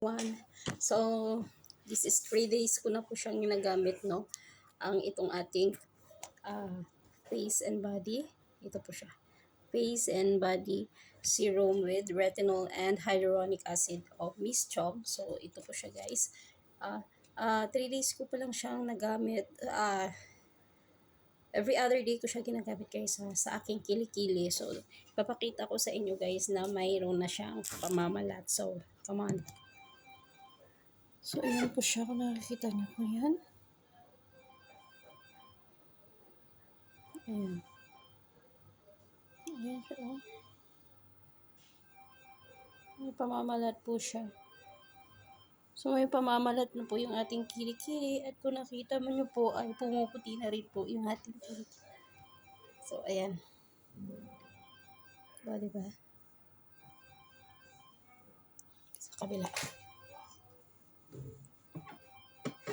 One. So, this is 3 days ko na po siyang ginagamit, no? Ang itong ating ah, face and body. Ito po siya. Face and body serum with retinol and hyaluronic acid of Miss Chom. So, ito po siya, guys. Ah, ah, 3 days ko pa lang siyang nagamit. Ah, every other day ko siya ginagamit guys sa, sa aking kilikili. So, ipapakita ko sa inyo guys na mayroon na siyang pamamalat. So, come on. So, ayan po siya. Kung nakikita niyo po yan. Ayan. Ayan siya, oh. May pamamalat po siya. So, may pamamalat na po yung ating kilikili. At kung nakita mo nyo po, ay pumuputi na rin po yung ating kilikili. So, ayan. O, diba? Sa kabila.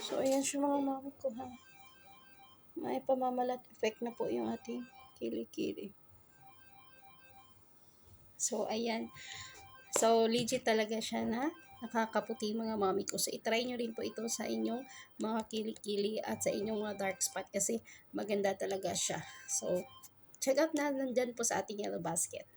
So, ayan siya mga mami ko, ha. May pamamalat effect na po yung ating kilikili. So, ayan. So, legit talaga siya na nakakaputi mga mami ko. So, itry nyo rin po ito sa inyong mga kilikili at sa inyong mga dark spot kasi maganda talaga siya. So, check out na nandyan po sa ating yellow basket.